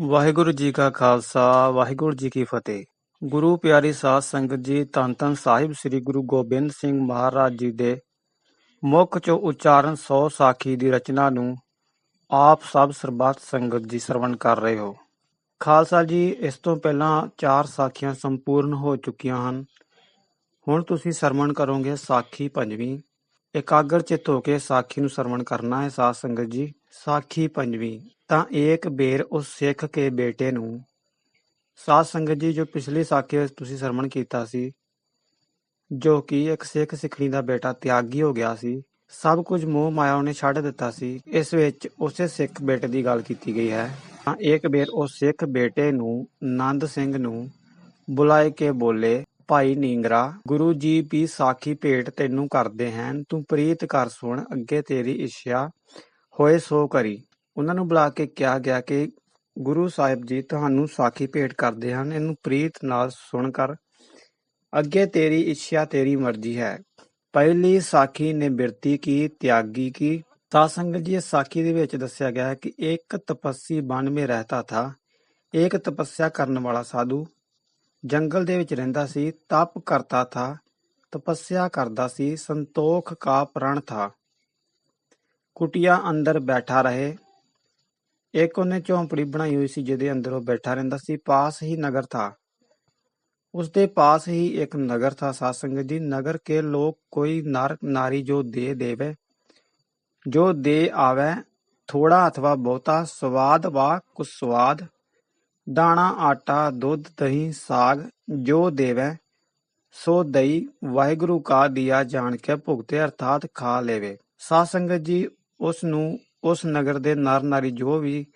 ਵਾਹਿਗੁਰੂ ਜੀ ਕਾ ਖਾਲਸਾ, ਵਾਹਿਗੁਰੂ ਜੀ ਕੀ ਫਤਿਹ। ਗੁਰੂ ਪਿਆਰੀ ਸਾਧ ਸੰਗਤ ਜੀ, ਧੰਨ ਧੰਨ ਸਾਹਿਬ ਸ੍ਰੀ ਗੁਰੂ ਗੋਬਿੰਦ ਸਿੰਘ ਮਹਾਰਾਜ ਜੀ ਦੇ ਮੁੱਖ ਚੋਂ ਉਚਾਰਨ 100 ਸਾਖੀ ਦੀ ਰਚਨਾ ਨੂੰ ਆਪ ਸਭ ਸਰਬੱਤ ਸੰਗਤ ਜੀ ਸਰਵਣ ਕਰ ਰਹੇ ਹੋ। ਖਾਲਸਾ ਜੀ, ਇਸ ਤੋਂ ਪਹਿਲਾਂ ਚਾਰ ਸਾਖੀਆਂ ਸੰਪੂਰਨ ਹੋ ਚੁੱਕੀਆਂ ਹਨ। ਹੁਣ ਤੁਸੀਂ ਸਰਵਣ ਕਰੋਗੇ ਸਾਖੀ ਪੰਜਵੀਂ। ਇਕਾਗਰ ਚਿੱਤ ਹੋ ਕੇ ਸਾਖੀ ਨੂੰ ਸਰਵਣ ਕਰਨਾ ਹੈ ਸਾਧ ਸੰਗਤ ਜੀ। ਸਾਖੀ ਪੰਜਵੀਂ, ਤਾਂ ਏਕ ਬੇਰ ਉਸ ਸਿੱਖ ਕੇ ਬੇਟੇ ਨੂੰ, ਸਾਧ ਸੰਗਤ ਜੀ, ਜੋ ਪਿਛਲੀ ਸਾਖੀ ਵਿੱਚ ਤੁਸੀਂ ਸਰਵਣ ਕੀਤਾ ਸੀ, ਜੋ ਕਿ ਇੱਕ ਸਿੱਖ ਸਿੱਖਣੀ ਦਾ ਬੇਟਾ ਤਿਆਗੀ ਹੋ ਗਿਆ ਸੀ, ਸਭ ਕੁਝ ਮੋਹ ਮਾਇਆ ਉਹਨੇ ਛੱਡ ਦਿੱਤਾ ਸੀ, ਇਸ ਵਿੱਚ ਉਸੇ ਸਿੱਖ ਬੇਟੇ ਦੀ ਗੱਲ ਕੀਤੀ ਗਈ ਹੈ। ਤਾਂ ਏਕ ਬੇਰ ਉਹ ਸਿੱਖ ਬੇਟੇ ਨੂੰ ਨੰਦ ਸਿੰਘ ਨੂੰ ਬੁਲਾਏ ਕੇ ਬੋਲੇ, ਭਾਈ ਨੀਂਗਰਾ, ਗੁਰੂ ਜੀ ਵੀ ਸਾਖੀ ਭੇਟ ਤੈਨੂੰ ਕਰਦੇ ਹਨ, ਤੂੰ ਪ੍ਰੀਤ ਕਰ ਸੁਣ, ਅੱਗੇ ਤੇਰੀ ਇੱਛਾ ਹੋਏ ਸੋ ਕਰੀ ਉਹਨਾਂ ਨੂੰ ਬੁਲਾ ਕੇ ਕਿਹਾ ਗਿਆ ਕਿ ਗੁਰੂ ਸਾਹਿਬ ਜੀ ਤੁਹਾਨੂੰ ਸਾਖੀ ਭੇਟ ਕਰਦੇ ਹਨ, ਇਹਨੂੰ ਪ੍ਰੀਤ ਨਾਲ ਸੁਣ ਕਰ। ਅੱਗੇ ਤੇਰੀ ਇੱਛਾ ਤੇਰੀ ਮਰਜ਼ੀ ਹੈ। ਪਹਿਲੀ ਸਾਖੀ ਨੇ ਬਿਰਤੀ ਕੀ, ਤਿਆਗੀ ਕੀ? ਸਾਧ ਸੰਗਤ ਜੀ ਸਾਖੀ ਦੇ ਵਿੱਚ ਦੱਸਿਆ ਗਿਆ ਹੈ ਕਿ ਇੱਕ ਤਪੱਸੀ ਬਨ ਮੇ ਰਹਤਾ ਥਾ। ਇੱਕ ਤਪੱਸਿਆ ਕਰਨ ਵਾਲਾ ਸਾਧੂ ਜੰਗਲ ਦੇ ਵਿੱਚ ਰਹਿੰਦਾ ਸੀ, ਤਪ ਕਰਤਾ ਥਾ, ਤਪੱਸਿਆ ਕਰਦਾ ਸੀ, ਸੰਤੋਖ ਕਾ ਪ੍ਰਣ ਥਾ। ਕੁਟਿਆ ਅੰਦਰ ਬੈਠਾ ਰਹੇ। ਇੱਕ ਉਹਨੇ ਝੌਂਪੜੀ ਬਣਾਈ ਹੋਈ ਸੀ ਜਿਹਦੇ ਅੰਦਰ ਉਹ ਬੈਠਾ ਰਹਿੰਦਾ ਸੀ। ਪਾਸ ਹੀ ਨਗਰ ਥਾ। ਉਸਦੇ ਪਾਸ ਹੀ ਇੱਕ ਨਗਰ ਥਾ। ਸਾਧ ਸੰਗਤ ਜੀ, ਨਗਰ ਕੇ ਲੋਕ ਕੋਈ ਨਰ ਨਾਰੀ ਜੋ ਦੇ ਦੇਵੇ, ਜੋ ਦੇ ਆਵੇ ਥੋੜਾ ਅਥਵਾ ਬਹੁਤਾ, ਸਵਾਦ ਵਾ ਕੁਸਵਾਦ ਦਾਣਾ, ਆਟਾ, ਦੁੱਧ, ਦਹੀਂ, ਸਾਗ ਜੋ ਦੇਵੇ, ਸੋ ਦਈ ਵਾਹਿਗੁਰੂ ਕਾ ਦਿਆ ਜਾਣ ਕੇ ਭੁਗਤੇ, ਅਰਥਾਤ ਖਾ ਲੇਵੇ। ਸਾਧ ਸੰਗਤ ਜੀ ਉਸ ਨੂੰ, ਉਸ ਨਗਰ ਦੇ ਨਰ ਨਾਰੀ ਜੋ ਵੀ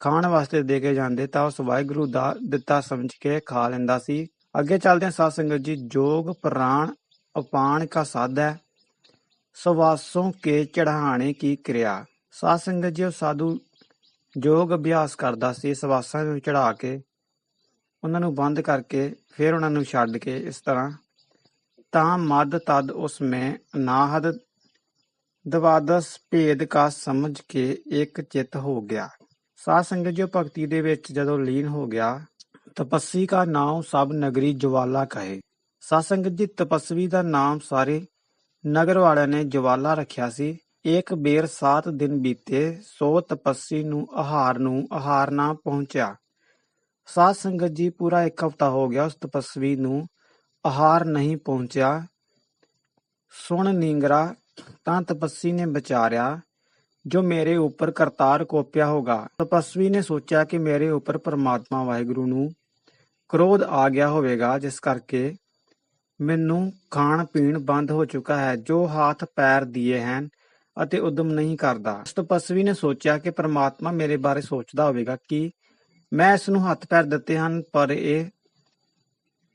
ਖਾਣ ਵਾਸਤੇ ਦੇ ਕੇ ਜਾਂਦੇ ਤਾਂ ਉਸ ਵਾਹਿਗੁਰੂ ਦਾ ਦਿੱਤਾ ਸਮਝ ਕੇ ਖਾ ਲੈਂਦਾ ਸੀ। ਅੱਗੇ ਚੱਲਦੇ ਹਾਂ ਸਾਧ ਸੰਗਤ ਜੀ, ਜੋਗ, ਪ੍ਰਾਣ ਅਪਾਨ ਕਾ ਸਾਧੈ ਸਵਾਸੋਂ ਕੇ ਚੜਾਣੇ ਕੀ ਕਿਰਿਆ। ਸਾਧ ਸੰਗਤ ਜੀ, ਉਹ ਸਾਧੂ ਯੋਗ ਅਭਿਆਸ ਕਰਦਾ ਸੀ, ਸਵਾਸਾਂ ਨੂੰ ਚੜਾ ਕੇ, ਉਹਨਾਂ ਨੂੰ ਬੰਦ ਕਰਕੇ ਫਿਰ ਉਹਨਾਂ ਨੂੰ ਛੱਡ ਕੇ ਇਸ ਤਰ੍ਹਾਂ। ਤਾਂ ਮਦ ਤਦ ਉਸ ਮੈਂ ਨਾਹਦ ਦਵਾਦਸ ਭੇਦ ਕਾ ਸਮਝ ਕੇ ਇੱਕ ਚਿੱਤ ਹੋ ਗਿਆ। ਸਾਧ ਸੰਗਤ ਜੋ ਭਗਤੀ ਦੇ ਵਿੱਚ ਜਦੋਂ ਲੀਨ ਹੋ ਗਿਆ, ਤਪੱਸੀ ਕਾ ਨਾਮ ਸਭ ਨਗਰੀ ਜਵਾਲਾ ਕਹੇ। ਸਾਧ ਸੰਗਤ ਜੀ ਤਪਸਵੀ ਦਾ ਨਾਮ ਸਾਰੇ ਨਗਰ ਵਾਲਿਆਂ ਨੇ ਜਵਾਲਾ ਰੱਖਿਆ ਸੀ। ਇੱਕ ਬੇਰ 7 ਦਿਨ ਬੀਤੇ, ਸੋ ਤਪੱਸੀ ਨੂੰ ਆਹਾਰ ਨੂੰ ਆਹਾਰ ਨਾ ਪਹੁੰਚਿਆ। ਸਾਧ ਸੰਗਤ ਜੀ ਪੂਰਾ ਇੱਕ ਹਫ਼ਤਾ ਹੋ ਗਿਆ ਉਸ ਤਪਸਵੀ ਨੂੰ ਆਹਾਰ ਨਹੀਂ ਪਹੁੰਚਿਆ। ਸੁਣ ਨੀਂਗਰਾ ਤਾਂ ਤਪੱਸੀ ਨੇ ਵਿਚਾਰਿਆ, ਜੋ ਮੇਰੇ ਉੱਪਰ ਕਰਤਾਰ ਕੋਪਿਆ ਹੋਗਾ। ਤਪਸਵੀ ਨੇ ਸੋਚਿਆ ਕਿ ਮੇਰੇ ਉੱਪਰ ਪਰਮਾਤਮਾ ਵਾਹਿਗੁਰੂ ਨੂੰ ਕ੍ਰੋਧ ਆ ਗਿਆ ਹੋਵੇਗਾ, ਜਿਸ ਕਰਕੇ ਮੈਨੂੰ ਖਾਣ ਪੀਣ ਬੰਦ ਹੋ ਚੁੱਕਾ ਹੈ, ਜੋ ਹੱਥ ਪੈਰ ਦਿਏ ਹਨ ਅਤੇ ਉਦਮ ਨਹੀਂ ਕਰਦਾ। ਉਸ ਤਪਸਵੀ ਨੇ ਸੋਚਿਆ ਕਿ ਪਰਮਾਤਮਾ ਮੇਰੇ ਬਾਰੇ ਸੋਚਦਾ ਹੋਵੇਗਾ ਕਿ ਮੈਂ ਇਸ ਨੂੰ ਹੱਥ ਪੈਰ ਦਿੱਤੇ ਹਨ, ਪਰ ਇਹ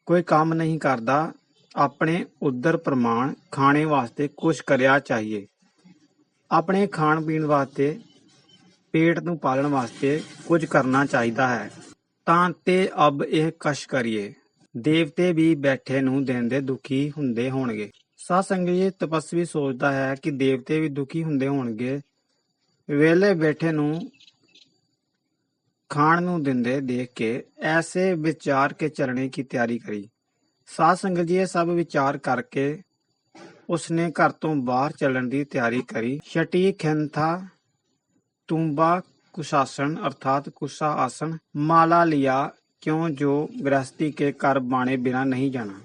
ਕੋਈ ਕੰਮ ਨਹੀਂ ਕਰਦਾ। ਆਪਣੇ ਉਦਰ ਪ੍ਰਮਾਣ ਖਾਣੇ ਵਾਸਤੇ ਕੁਝ ਕਰਿਆ ਚਾਹੀਏ। ਆਪਣੇ ਖਾਣ ਪੀਣ ਵਾਸਤੇ, ਪੇਟ ਨੂੰ ਪਾਲਣ ਵਾਸਤੇ ਕੁਝ ਕਰਨਾ ਚਾਹੀਦਾ ਹੈ। ਤਾਂ ਤੇ ਅਬ ਇਹ ਕਸ਼ ਕਰੀਏ। ਦੇਵਤੇ ਵੀ ਬੈਠੇ ਨੂੰ ਦਿਨ ਦੇ ਦੁਖੀ ਹੁੰਦੇ ਹੋਣਗੇ। ਸਾਧ ਸੰਗਤ ਤਪਸਵੀ ਸੋਚਦਾ ਹੈ ਕਿ ਦੇਵਤੇ ਵੀ ਦੁਖੀ ਹੁੰਦੇ ਹੋਣਗੇ। ਵੇਲੇ ਬੈਠੇ ਨੂੰ ਖਾਣ ਨੂੰ ਦਿੰਦੇ ਦੇਖ ਕੇ ਐਸੇ ਵਿਚਾਰ ਕੇ ਚਲਣੇ की ਤਿਆਰੀ ਕਰੀ। ਸਾਧ ਸੰਗਤ ਜੀ, ਇਹ ਸਭ ਵਿਚਾਰ ਕਰਕੇ ਉਸਨੇ ਘਰ ਤੋਂ ਬਾਹਰ ਚੱਲਣ ਦੀ ਤਿਆਰੀ ਕਰੀ। ਛਟੀ ਖਿੰਥਾ, ਤੁੰਬਾ, ਕੁਸ਼ਾਸਨ, ਅਰਥਾਤ ਕੁਸ਼ਾ ਆਸਨ ਮਾਲਾ ਲਿਆ, ਕਿਉਂ ਜੋ ਗ੍ਰਸਤੀ ਕੇ ਘਰ ਬਾਣੇ ਬਿਨਾ ਨਹੀਂ ਜਾਣਾ।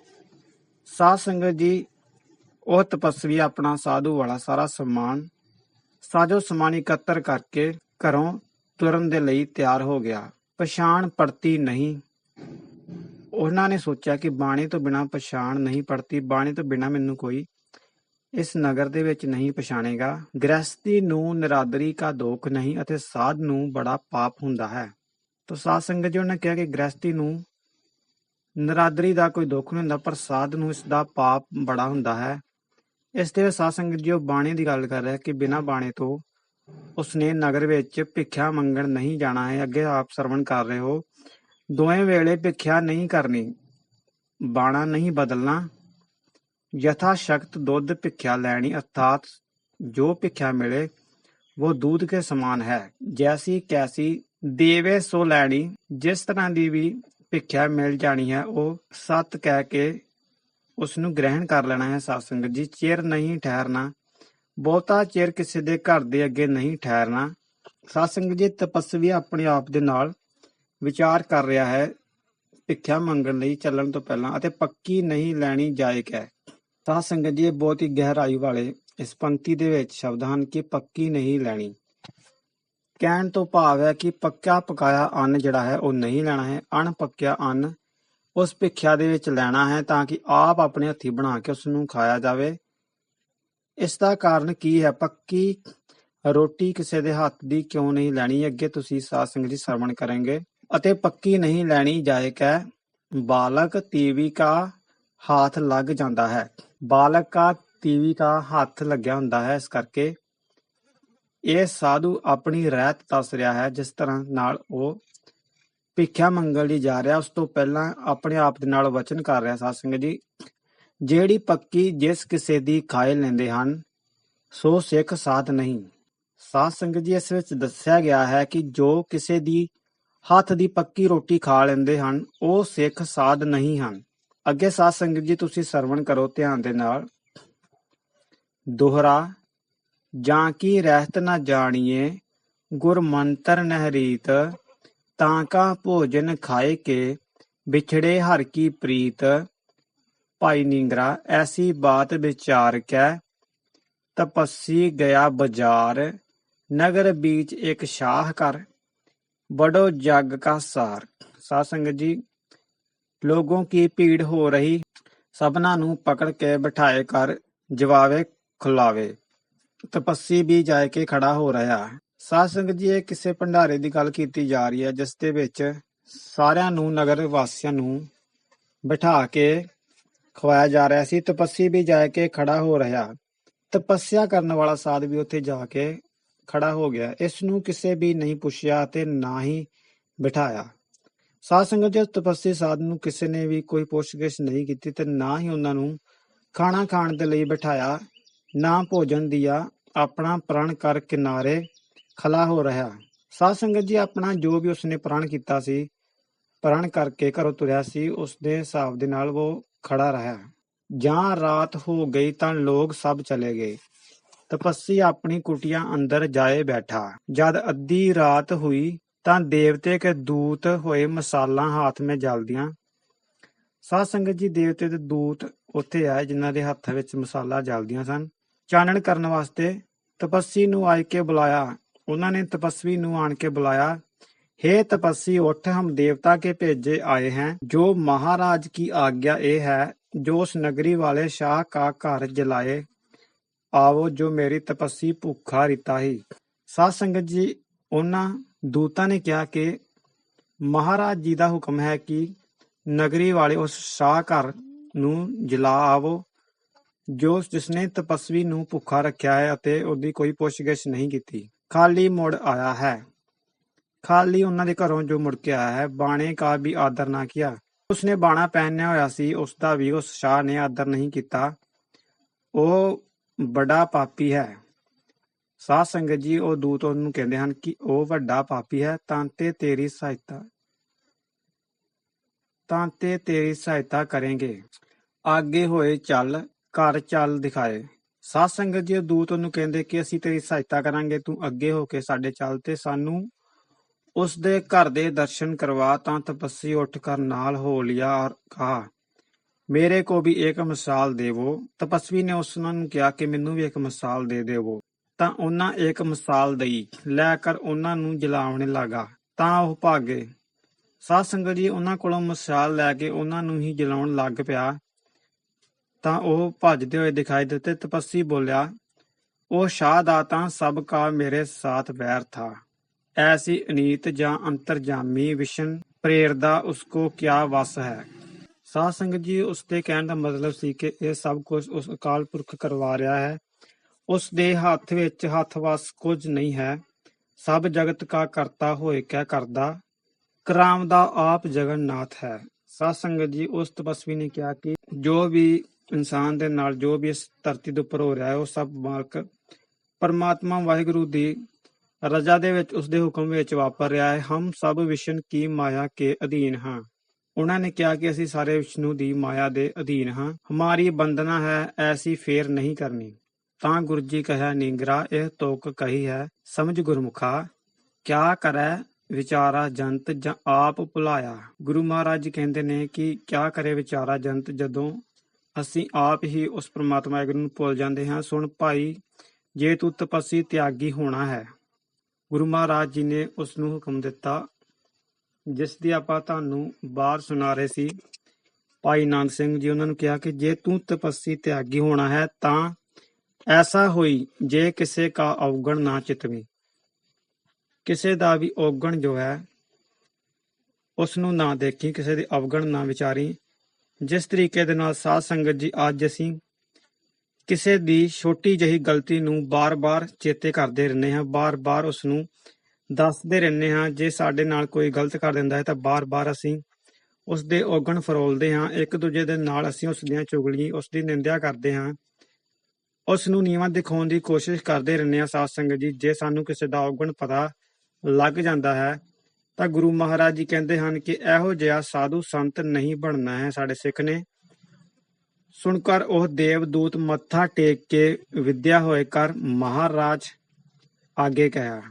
ਸਾਧ ਸੰਗਤ ਜੀ, ਉਹ ਤਪਸਵੀ ਆਪਣਾ ਸਾਧੂ ਵਾਲਾ ਸਾਰਾ ਸਮਾਨ ਸਾਜੋ ਸਮਾਨ ਇਕੱਤਰ ਕਰਕੇ ਘਰੋਂ ਤੁਰਨ ਦੇ ਲਈ ਤਿਆਰ ਹੋ ਗਿਆ। ਪਛਾਣ ਪੜਤੀ ਨਹੀਂ। ਉਹਨਾਂ ਨੇ ਸੋਚਿਆ ਕਿ ਬਾਣੀ ਤੋਂ ਬਿਨਾ ਪਛਾਣ ਨਹੀਂ ਪੜਤੀ ਬਾਣੀ ਤੋਂ ਬਿਨਾ ਮੈਨੂੰ ਕੋਈ ਇਸ ਨਗਰ ਦੇ ਵਿੱਚ ਨਹੀਂ ਪਛਾਣੇਗਾ। ਗ੍ਰਸਤੀ ਨੂੰ ਨਿਰਾਦਰੀ ਕਾ ਦੋਖ ਨਹੀਂ ਅਤੇ ਸਾਧ ਨੂੰ ਬੜਾ ਪਾਪ ਹੁੰਦਾ ਹੈ। ਤੋ ਸਾਧ ਸੰਗਤ ਜੀ ਨੇ ਕਿਹਾ ਕਿ ਗ੍ਰਸਤੀ ਨੂੰ ਨਰਾਦਰੀ ਦਾ ਕੋਈ ਦੁੱਖ ਨਹੀਂ ਹੁੰਦਾ, ਪਰ ਸਾਧ ਨੂੰ ਇਸ ਦਾ ਪਾਪ ਬੜਾ ਹੁੰਦਾ ਹੈ। ਇਸ ਤੇ ਸਾਧ ਸੰਗਤ ਜੀ, ਉਹ ਬਾਣੀ ਦੀ ਗੱਲ ਕਰ ਰਿਹਾ ਕਿ ਬਿਨਾ ਬਾਣੇ ਤੋਂ ਉਸਨੇ ਨਗਰ ਵਿੱਚ ਭਿੱਖਿਆ ਮੰਗਣ ਨਹੀਂ ਜਾਣਾ ਹੈ। ਅੱਗੇ ਆਪ ਸਰਵਣ ਕਰ ਰਹੇ ਹੋ। ਦੋਵੇਂ ਵੇਲੇ ਭਿਖਿਆ ਨਹੀਂ ਕਰਨੀ, ਬਾਣਾ ਨਹੀਂ ਬਦਲਣਾ। ਯਥਾ ਸ਼ਕਤ ਦੁੱਧ ਭਿਖਿਆ ਲੈਣੀ ਅਰਥਾਤ ਜੋ ਭਿਖਿਆ ਮਿਲੇ, ਉਹ ਦੁੱਧ ਕੇ ਸਮਾਨ ਹੈ। ਜੈਸੀ ਕੈਸੀ ਦੇਵੇ ਸੋ ਲੈਣੀ, ਜਿਸ ਤਰ੍ਹਾਂ ਦੀ ਵੀ ਭਿਖਿਆ ਮਿਲ ਜਾਣੀ ਹੈ, ਉਹ ਸਤ ਕਹਿ ਕੇ ਉਸ ਨੂੰ ਗ੍ਰਹਿਣ ਕਰ ਲੈਣਾ ਹੈ ਸਾਧ ਸੰਗਤ ਜੀ। ਚਿਰ ਨਹੀਂ ਠਹਿਰਨਾ, ਬਹੁਤਾ ਚਿਰ ਕਿਸੇ ਦੇ ਘਰ ਦੇ ਅੱਗੇ ਨਹੀਂ ਠਹਿਰਨਾ। ਸਾਧ ਸੰਗਤ ਜੀ, ਤਪਸਵੀ ਆਪਣੇ ਆਪ ਦੇ ਨਾਲ ਵਿਚਾਰ ਕਰ ਰਿਹਾ ਹੈ, ਭਿੱਖਿਆ ਮੰਗਣ ਲਈ ਚੱਲਣ ਤੋਂ ਪਹਿਲਾਂ ਅਤੇ ਪੱਕੀ ਨਹੀਂ ਲੈਣੀ ਜਾਇਕ ਹੈ। ਸਾਧ ਸੰਗਤ ਜੀ, ਇਹ ਬਹੁਤ ਹੀ ਗਹਿਰਾਈ ਵਾਲੇ ਇਸ ਪੰਕਤੀ ਦੇ ਵਿੱਚ ਸ਼ਬਦ ਹਨ ਕਿ ਪੱਕੀ ਨਹੀਂ ਲੈਣੀ। ਕਹਿਣ ਤੋਂ ਭਾਵ ਹੈ ਕਿ ਪੱਕਾ ਪਕਾਇਆ ਅੰਨ ਜਿਹੜਾ ਹੈ, ਉਹ ਨਹੀਂ ਲੈਣਾ ਹੈ। ਅਣਪੱਕਿਆ ਅੰਨ ਉਸ ਭਿੱਖਿਆ ਦੇ ਵਿੱਚ ਲੈਣਾ ਹੈ ਤਾਂ ਕਿ ਆਪ ਆਪਣੇ ਹੱਥੀ ਬਣਾ ਕੇ ਉਸ ਨੂੰ ਖਾਇਆ ਜਾਵੇ। ਇਸ ਦਾ ਕਾਰਨ ਕੀ ਹੈ? ਪੱਕੀ ਰੋਟੀ ਕਿਸੇ ਦੇ ਹੱਥ ਦੀ ਕਿਉਂ ਨਹੀਂ ਲੈਣੀ? ਅੱਗੇ ਤੁਸੀਂ ਸਾਧ ਸੰਗਤ ਜੀ ਸਰਵਣ ਕਰਾਂਗੇ। ਅਤੇ ਪੱਕੀ ਨਹੀਂ ਲੈਣੀ ਜਾਇਕ ਹੈ। ਬਾਲਕ ਤੀਵੀ ਕਾ ਹੱਥ ਲੱਗ ਜਾਂਦਾ ਹੈ। ਬਾਲਕ ਕਾ ਤੀਵੀ ਕਾ ਹੱਥ ਲੱਗਿਆ ਹੁੰਦਾ ਹੈ। ਇਸ ਕਰਕੇ ਇਹ ਸਾਧੂ ਆਪਣੀ ਰਹਿਤ ਦੱਸ ਰਿਹਾ ਹੈ, ਜਿਸ ਤਰ੍ਹਾਂ ਨਾਲ ਉਹ ਭਿੱਖਿਆ ਮੰਗਣ ਲਈ ਜਾ ਰਿਹਾ, ਉਸ ਤੋਂ ਪਹਿਲਾਂ ਆਪਣੇ ਆਪ ਦੇ ਨਾਲ ਵਚਨ ਕਰ ਰਿਹਾ। ਸਾਧ ਸੰਗਤ ਜੀ, ਜਿਹੜੀ ਪੱਕੀ ਜਿਸ ਕਿਸੇ ਦੀ ਖਾਏ ਲੈਂਦੇ ਹਨ, ਸੋ ਸਿੱਖ ਸਾਧ ਨਹੀਂ। ਸਾਧ ਸੰਗਤ ਜੀ, ਇਸ ਵਿੱਚ ਦੱਸਿਆ ਗਿਆ ਹੈ ਕਿ ਜੋ ਕਿਸੇ ਦੀ ਹੱਥ ਦੀ ਪੱਕੀ ਰੋਟੀ ਖਾ ਲੈਂਦੇ ਹਨ, ਉਹ ਸਿੱਖ ਸਾਧ ਨਹੀਂ ਹਨ। ਅੱਗੇ ਸਾਧ ਸੰਗਤ ਜੀ, ਤੁਸੀਂ ਸਰਵਣ ਕਰੋ ਧਿਆਨ ਦੇ ਨਾਲ। ਦੁਹਰਾ, ਜਾਂ ਕੀ ਰਹਿਤ ਨਾ ਜਾਣੀਏ, ਗੁਰ ਮੰਤਰ ਨਹਿਰੀਤ ਤਾਂ ਕਾ ਭੋਜਨ ਖਾਏ ਕੇ, ਵਿਛੜੇ ਹਰ ਕੀ ਪ੍ਰੀਤ। ਭਾਈ ਨਿੰਗਰਾ, ਐਸੀ ਬਾਤ ਵਿਚਾਰ ਕੈ, ਤਪੱਸੀ ਗਿਆ ਬਾਜ਼ਾਰ, ਨਗਰ ਵਿੱਚ ਇੱਕ ਸ਼ਾਹ ਕਰ बड़ो जग का सार साध संगत जी लोगों की भीड़ हो रही सबना ਨੂੰ ਪਕੜ ਕੇ ਬਿਠਾਏ ਕਰ ਜਵਾਵੇ ਖੁਲਾਵੇ ਤਪੱਸੀ ਵੀ ਜਾਇ ਕੇ ਖੜਾ ਹੋ ਰਿਹਾ ਹੈ ਸਾਧ ਸੰਗਤ ਜੀ ਇਹ ਕਿਸੇ ਭੰਡਾਰੇ ਦੀ ਗੱਲ ਕੀਤੀ ਜਾ ਰਹੀ ਹੈ ਜਿਸ ਦੇ ਵਿੱਚ ਸਾਰਿਆਂ ਨੂੰ ਨਗਰ ਵਾਸੀਆਂ ਨੂੰ ਬਿਠਾ ਕੇ ਖਵਾਇਆ ਜਾ ਰਿਹਾ ਸੀ ਤਪੱਸੀ ਵੀ ਜਾਇ ਕੇ ਖੜਾ ਹੋ ਰਿਹਾ ਤਪੱਸਿਆ ਕਰਨ ਵਾਲਾ ਸਾਧ ਵੀ ਉੱਥੇ ਜਾ ਕੇ ਖੜਾ ਹੋ ਗਿਆ। ਇਸ ਨੂੰ ਕਿਸੇ ਵੀ ਨਹੀਂ ਪੁੱਛਿਆ ਤੇ ਨਾ ਹੀ ਬਿਠਾਇਆ। ਸਾਧ ਸੰਗਤ ਜੀ ਤਪੱਸੀ ਸਾਧ ਨੂੰ ਕਿਸੇ ਨੇ ਵੀ ਕੋਈ ਪੁੱਛਗਿੱਛ ਨਹੀਂ ਕੀਤੀ ਤੇ ਨਾ ਹੀ ਉਹਨਾਂ ਨੂੰ ਖਾਣਾ ਖਾਣ ਦੇ ਲਈ ਬਿਠਾਇਆ, ਨਾ ਭੋਜਨ ਦਿਆ, ਆਪਣਾ ਪ੍ਰਣ ਕਰ ਕਿਨਾਰੇ ਖਲਾ ਹੋ ਰਿਹਾ। ਸਾਧ ਸੰਗਤ ਜੀ ਆਪਣਾ ਜੋ ਵੀ ਉਸਨੇ ਪ੍ਰਣ ਕੀਤਾ ਸੀ, ਪ੍ਰਣ ਕਰਕੇ ਘਰੋਂ ਤੁਰਿਆ ਸੀ, ਉਸਦੇ ਹਿਸਾਬ ਦੇ ਨਾਲ ਉਹ ਖੜਾ ਰਿਹਾ। ਜਾਂ ਰਾਤ ਹੋ ਗਈ ਤਾਂ ਲੋਕ ਸਭ ਚਲੇ ਗਏ। ਤਪੱਸੀ ਆਪਣੀ ਕੁਟੀਆਂ ਅੰਦਰ ਜਾਏ ਬੈਠਾ ਜਦ ਅੱਧੀ ਰਾਤ ਹੋਈ ਤਾਂ ਦੇਵਤੇ ਕੇ ਦੂਤ ਹੋਏ ਮਸਾਲਾਂ ਹੱਥ ਮੇ ਜਲਦੀਆਂ ਸਾਧ ਸੰਗਤ ਜੀ ਦੇਵਤੇ ਦੇ ਦੂਤ ਉੱਥੇ ਆਏ ਜਿਨ੍ਹਾਂ ਦੇ ਹੱਥ ਵਿੱਚ ਮਸਾਲਾ ਜਲਦੀਆਂ ਸਨ ਚਾਨਣ ਕਰਨ ਵਾਸਤੇ ਤਪੱਸੀ ਨੂੰ ਆਏ ਕੇ ਬੁਲਾਇਆ ਉਹਨਾਂ ਨੇ ਤਪਸਵੀ ਨੂੰ ਆਣ ਕੇ ਬੁਲਾਇਆ हे तपस्वी उठ हम देवता के भेजे आए हैं जो महाराज की आज्ञा ये है जो उस नगरी वाले शाह का घर जलाए ਆਵੋ ਜੋ ਮੇਰੀ ਤਪੱਸੀ ਭੁੱਖਾ ਰਿਤਾ ਹੀ। ਸਾਧ ਸੰਗਤ ਜੀ, ਉਹਨਾਂ ਦੂਤਾਂ ਨੇ ਕਿਹਾ ਕਿ ਮਹਾਰਾਜ ਜੀ ਦਾ ਹੁਕਮ ਹੈ ਕਿ ਨਗਰੀ ਵਾਲੇ ਉਸ ਸ਼ਾਹ ਘਰ ਨੂੰ ਜਲਾ ਆਵੋ, ਜੋ ਜਿਸਨੇ ਤਪਸਵੀ ਨੂੰ ਭੁੱਖਾ ਰੱਖਿਆ ਹੈ ਅਤੇ ਉਹਦੀ ਕੋਈ ਪੁੱਛਗਿੱਛ ਨਹੀਂ ਕੀਤੀ। ਖਾਲੀ ਮੁੜ ਆਇਆ ਹੈ। ਖਾਲੀ ਉਹਨਾਂ ਦੇ ਘਰੋਂ ਜੋ ਮੁੜ ਕੇ ਆਇਆ ਹੈ, ਬਾਣੇ ਕਾ ਵੀ ਆਦਰ ਨਾ ਕੀਤਾ ਉਸਨੇ ਬਾਣਾ ਪਹਿਨਿਆ ਹੋਇਆ ਸੀ ਉਸ ਦਾ ਵੀ ਉਸ ਸ਼ਾਹ ਨੇ ਆਦਰ ਨਹੀਂ ਕੀਤਾ। ਉਹ ਬੜਾ ਪਾਪੀ ਹੈ। ਸਾਧ ਸੰਗਤ ਜੀ, ਉਹ ਦੂਤ ਉਹਨੂੰ ਕਹਿੰਦੇ ਹਨ ਕਿ ਉਹ ਵੱਡਾ ਪਾਪੀ ਹੈ, ਤਾਂ ਤੇ ਤੇਰੀ ਸਹਾਇਤਾ, ਤਾਂ ਤੇ ਤੇਰੀ ਸਹਾਇਤਾ ਕਰਾਂਗੇ। ਅੱਗੇ ਹੋਏ ਚੱਲ, ਘਰ ਚੱਲ ਦਿਖਾਏ। ਸਾਧ ਸੰਗਤ ਜੀ, ਉਹ ਦੂਤ ਉਹਨੂੰ ਕਹਿੰਦੇ ਕਿ ਅਸੀਂ ਤੇਰੀ ਸਹਾਇਤਾ ਕਰਾਂਗੇ, ਤੂੰ ਅੱਗੇ ਹੋ ਕੇ ਸਾਡੇ ਚੱਲ ਤੇ ਸਾਨੂੰ ਉਸ ਦੇ ਘਰ ਦੇ ਦਰਸ਼ਨ ਕਰਵਾ, ਤਾਂ ਤਪੱਸੀ ਉੱਠ ਕਰ, ਨਾਲ ਹੋ ਲਿਆ ਔਰ ਕਹਾ ਮੇਰੇ ਕੋ ਵੀ ਇੱਕ ਮਿਸਾਲ ਦੇਵੋ, ਤਪਸਵੀ ਨੇ ਉਸ ਨੂੰ ਕਿਹਾ ਕਿ ਮੈਨੂੰ ਵੀ ਇੱਕ ਮਿਸਾਲ ਦੇ ਦੇਵੋ। ਤਾਂ ਉਹਨਾਂ ਇੱਕ ਮਿਸਾਲ ਦਈ, ਲੈ ਕਰ ਉਹਨਾਂ ਨੂੰ ਜਲਾਉਣ ਲੱਗਾ, ਤਾਂ ਉਹ ਭਾਗੇ। ਸਾਧ ਸੰਗਤ ਜੀ, ਉਹਨਾਂ ਕੋਲੋਂ ਮਿਸਾਲ ਲੈ ਕੇ ਉਹਨਾਂ ਨੂੰ ਹੀ ਜਲਾਉਣ ਲੱਗ ਪਿਆ। ਤਾਂ ਉਹ ਭੱਜਦੇ ਹੋਏ ਦਿਖਾਈ ਦਿੱਤੇ, ਤਪਸਵੀ ਬੋਲਿਆ, ਉਹ ਸ਼ਾਹ ਦਾ ਤਾਂ ਸਭ ਕਾ ਮੇਰੇ ਸਾਥ ਵੈਰ ਥਾ। ਐਸੀ ਅਨੀਤ ਜਾਂ ਅੰਤਰਜਾਮੀ ਵਿਸ਼ਨ ਪ੍ਰੇਰਦਾ ਉਸਕੋ ਕਿਆ ਵਸ ਹੈ? ਸਾਧ ਸੰਗਤ ਜੀ, ਉਸ ਦੇ ਕਹਿਣ ਦਾ ਮਤਲਬ ਸੀ ਕਿ ਇਹ ਸਭ ਕੁਝ ਉਸ ਅਕਾਲ ਪੁਰਖ ਕਰਵਾ ਰਿਹਾ ਹੈ। ਉਸ ਦੇ ਹੱਥ ਵਿੱਚ ਹੱਥ ਵਸ ਕੁਝ ਨਹੀਂ ਹੈ। ਸਭ ਜਗਤ ਕਾ ਕਰਤਾ ਹੋਏ ਕਿਆ ਕਰਦਾ, ਕਰਾਮ ਦਾ ਆਪ ਜਗਨਨਾਥ ਹੈ। ਸਾਧ ਸੰਗਤ ਜੀ, ਉਸ ਤਪਸਵੀ ਨੇ ਕਿਹਾ ਕਿ ਜੋ ਵੀ ਇਨਸਾਨ ਦੇ ਨਾਲ ਜੋ ਵੀ ਇਸ ਧਰਤੀ ਦੇ ਉੱਪਰ ਹੋ ਰਿਹਾ ਹੈ, ਉਹ ਸਭ ਮਾਲਕ ਪਰਮਾਤਮਾ ਵਾਹਿਗੁਰੂ ਦੀ ਰਜਾ ਦੇ ਵਿੱਚ, ਉਸ ਦੇ ਹੁਕਮ ਵਿੱਚ ਵਾਪਰ ਰਿਹਾ ਹੈ। ਹਮ ਸਭ ਵਿਸ਼ਨ ਕੀ ਮਾਇਆ ਕੇ ਅਧੀਨ ਹਾਂ। ਉਹਨਾਂ ਨੇ ਕਿਹਾ ਕਿ ਅਸੀਂ ਸਾਰੇ ਵਿਸ਼ਨੂੰ ਦੀ ਮਾਇਆ ਦੇ ਅਧੀਨ ਹਾਂ। ਹਮਾਰੀ ਬੰਦਨਾ ਹੈ, ਐਸੀ ਫੇਰ ਨਹੀਂ ਕਰਨੀ। ਤਾਂ ਗੁਰੂ ਜੀ ਕਹਿਆ ਨੀਂਗਰਾ, ਇਹ ਤੋਕ ਕਹੀ ਹੈ, ਸਮਝ ਗੁਰਮੁਖਾ। ਕਿਆ ਕਰੈ, ਵਿਚਾਰਾ ਜੰਤ ਜਾਂ ਆਪ ਭੁਲਾਇਆ। ਗੁਰੂ ਮਹਾਰਾਜ ਜੀ ਕਹਿੰਦੇ ਨੇ ਕਿ ਕਿਆ ਕਰੇ ਵਿਚਾਰਾ ਜੰਤ ਜਦੋਂ ਅਸੀਂ ਆਪ ਹੀ ਉਸ ਪ੍ਰਮਾਤਮਾ ਵਾਹਿਗੁਰੂ ਨੂੰ ਭੁੱਲ ਜਾਂਦੇ ਹਾਂ, ਸੁਣ ਭਾਈ, ਜੇ ਤੂੰ ਤਪੱਸੀ ਤਿਆਗੀ ਹੋਣਾ ਹੈ। ਗੁਰੂ ਮਹਾਰਾਜ ਜੀ ਨੇ ਉਸ ਨੂੰ ਹੁਕਮ ਦਿੱਤਾ ਜਿਸ ਦੀ ਆਪਾਂ ਤੁਹਾਨੂੰ ਬਾਹਰ ਸੁਣਾ ਰਹੇ ਸੀ, ਭਾਈ ਨਾਨਕ ਸਿੰਘ ਜੀ ਉਹਨਾਂ ਨੂੰ ਕਿਹਾ ਕਿ ਜੇ ਤੂੰ ਤਪੱਸੀ ਤਿਆਗੀ ਹੋਣਾ ਹੈ ਤਾਂ ਐਸਾ ਹੋਈ ਜੇ ਕਿਸੇ ਕਾ ਅਵਗਣ ਨਾ ਚਿਤਵੀ। ਕਿਸੇ ਦਾ ਵੀ ਔਗਣ ਜੋ ਹੈ ਉਸ ਨੂੰ ਨਾ ਦੇਖੀ, ਕਿਸੇ ਦੀ ਅਵਗਣ ਨਾ ਵਿਚਾਰੀ। ਜਿਸ ਤਰੀਕੇ ਦੇ ਨਾਲ ਸਾਧ ਸੰਗਤ ਜੀ ਅੱਜ ਅਸੀਂ ਕਿਸੇ ਦੀ ਛੋਟੀ ਜਿਹੀ ਗਲਤੀ ਨੂੰ ਬਾਰ-ਬਾਰ ਚੇਤੇ ਕਰਦੇ ਰਹਿੰਦੇ ਹਾਂ, ਬਾਰ-ਬਾਰ ਉਸ ਨੂੰ ਦੱਸਦੇ ਰਹਿੰਦੇ ਹਾਂ, ਜੇ ਸਾਡੇ ਨਾਲ ਕੋਈ ਗਲਤ ਕਰ ਦਿੰਦਾ ਹੈ ਤਾਂ ਬਾਰ-ਬਾਰ ਅਸੀਂ ਉਸ ਦੇ ਔਗਣ ਫਰੋਲਦੇ ਹਾਂ। ਇੱਕ ਦੂਜੇ ਦੇ ਨਾਲ ਅਸੀਂ ਉਸ ਦੀਆਂ ਚੁਗਲੀ ਉਸ ਦੀ ਨਿੰਦਿਆ ਕਰਦੇ ਹਾਂ। ਉਸ ਨੂੰ ਨੀਵਾਂ ਦਿਖਾਉਣ ਦੀ ਕੋਸ਼ਿਸ਼ ਕਰਦੇ ਰਹਿੰਦੇ ਹਾਂ ਸਾਧ ਸੰਗਤ ਜੀ। ਜੇ ਸਾਨੂੰ ਕਿਸੇ ਦਾ ਔਗਣ ਪਤਾ ਲੱਗ ਜਾਂਦਾ ਹੈ, ਤਾਂ ਗੁਰੂ ਮਹਾਰਾਜ ਜੀ ਕਹਿੰਦੇ ਹਨ ਕਿ ਇਹੋ ਜਿਹਾ ਸਾਧੂ ਸੰਤ ਨਹੀਂ ਬਣਨਾ ਹੈ ਸਾਡੇ ਸਿੱਖ ਨੇ। ਸੁਣ ਕਰ ਉਹ ਦੇਵਦੂਤ ਮੱਥਾ ਟੇਕ ਕੇ ਵਿਦਿਆ ਹੋਏ ਕਰ ਮਹਾਰਾਜ ਆਗੇ ਕਹਿਆ।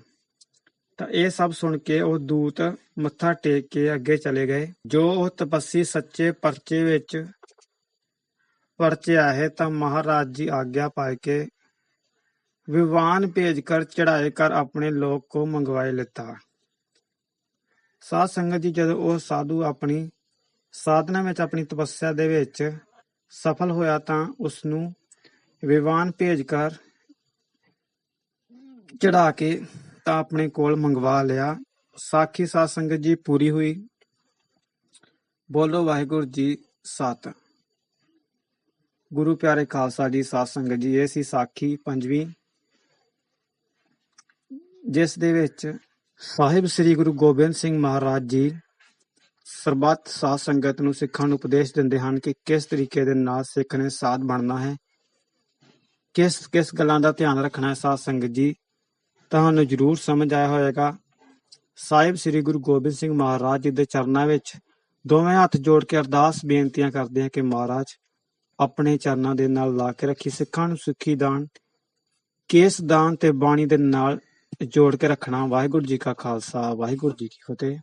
ਤਾਂ ਇਹ ਸਭ ਸੁਣ ਕੇ ਉਹ ਦੂਤ ਮੱਥਾ ਟੇਕ ਕੇ ਅੱਗੇ ਚਲੇ ਗਏ। ਜੋ ਉਹ ਤਪੱਸੀ ਸੱਚੇ ਪਰਚੇ ਵਿੱਚ ਪਰਚਿਆ ਹੈ ਤਾਂ ਮਹਾਰਾਜ ਜੀ ਆਗਿਆ ਪਾਏ ਕੇ ਵਿਵਾਨ ਭੇਜ ਕਰ ਚੜਾਏ ਕਰ ਆਪਣੇ ਲੋਕ ਕੋ ਮੰਗਵਾਏ ਲਿੱਤਾ। ਸਾਧ ਸੰਗਤ ਜੀ ਜਦੋਂ ਉਹ ਸਾਧੂ ਆਪਣੀ ਸਾਧਨਾ ਵਿੱਚ ਆਪਣੀ ਤਪੱਸਿਆ ਦੇ ਵਿੱਚ ਸਫਲ ਹੋਇਆ ਤਾਂ ਉਸ ਨੂੰ ਵਿਵਾਨ ਭੇਜ ਕਰ ਚੜਾ ਕੇ ਤਾਂ ਆਪਣੇ ਕੋਲ ਮੰਗਵਾ ਲਿਆ। ਸਾਖੀ ਸਾਧ ਸੰਗਤ ਜੀ, ਪੂਰੀ ਹੋਈ। ਬੋਲੋ ਵਾਹਿਗੁਰੂ ਜੀ ਸਤ। ਗੁਰੂ ਪਿਆਰੇ ਖਾਲਸਾ ਜੀ, ਸਾਧ ਸੰਗਤ ਜੀ, ਇਹ ਸੀ ਸਾਖੀ ਪੰਜਵੀਂ। ਜਿਸ ਦੇ ਵਿੱਚ ਸਾਹਿਬ ਸ੍ਰੀ ਗੁਰੂ ਗੋਬਿੰਦ ਸਿੰਘ ਮਹਾਰਾਜ ਜੀ ਸਰਬੱਤ ਸਾਧ ਸੰਗਤ ਨੂੰ ਸਿੱਖਾਂ ਨੂੰ ਉਪਦੇਸ਼ ਦਿੰਦੇ ਹਨ ਕਿ ਕਿਸ ਤਰੀਕੇ ਦੇ ਨਾਲ ਸਿੱਖ ਨੇ ਸਾਧ ਬਣਨਾ ਹੈ। ਕਿਸ ਕਿਸ ਗੱਲਾਂ ਦਾ ਧਿਆਨ ਰੱਖਣਾ ਹੈ ਸਾਧ ਸੰਗਤ ਜੀ? ਤੁਹਾਨੂੰ ਜ਼ਰੂਰ ਸਮਝ ਆਇਆ ਹੋਵੇਗਾ। ਸਾਹਿਬ ਸ੍ਰੀ ਗੁਰੂ ਗੋਬਿੰਦ ਸਿੰਘ ਮਹਾਰਾਜ ਜੀ ਦੇ ਚਰਨਾਂ ਵਿੱਚ ਦੋਵੇਂ ਹੱਥ ਜੋੜ ਕੇ ਅਰਦਾਸ ਬੇਨਤੀਆਂ ਕਰਦੇ ਹਾਂ ਕਿ ਮਹਾਰਾਜ ਆਪਣੇ ਚਰਨਾਂ ਦੇ ਨਾਲ ਲਾ ਕੇ ਰੱਖੀ, ਸਿੱਖਾਂ ਨੂੰ ਸਿੱਖੀ ਦਾਨ, ਕੇਸ ਦਾਨ ਤੇ ਬਾਣੀ ਦੇ ਨਾਲ ਜੋੜ ਕੇ ਰੱਖਣਾ। ਵਾਹਿਗੁਰੂ ਜੀ ਕਾ ਖਾਲਸਾ, ਵਾਹਿਗੁਰੂ ਜੀ ਕੀ ਫਤਿਹ।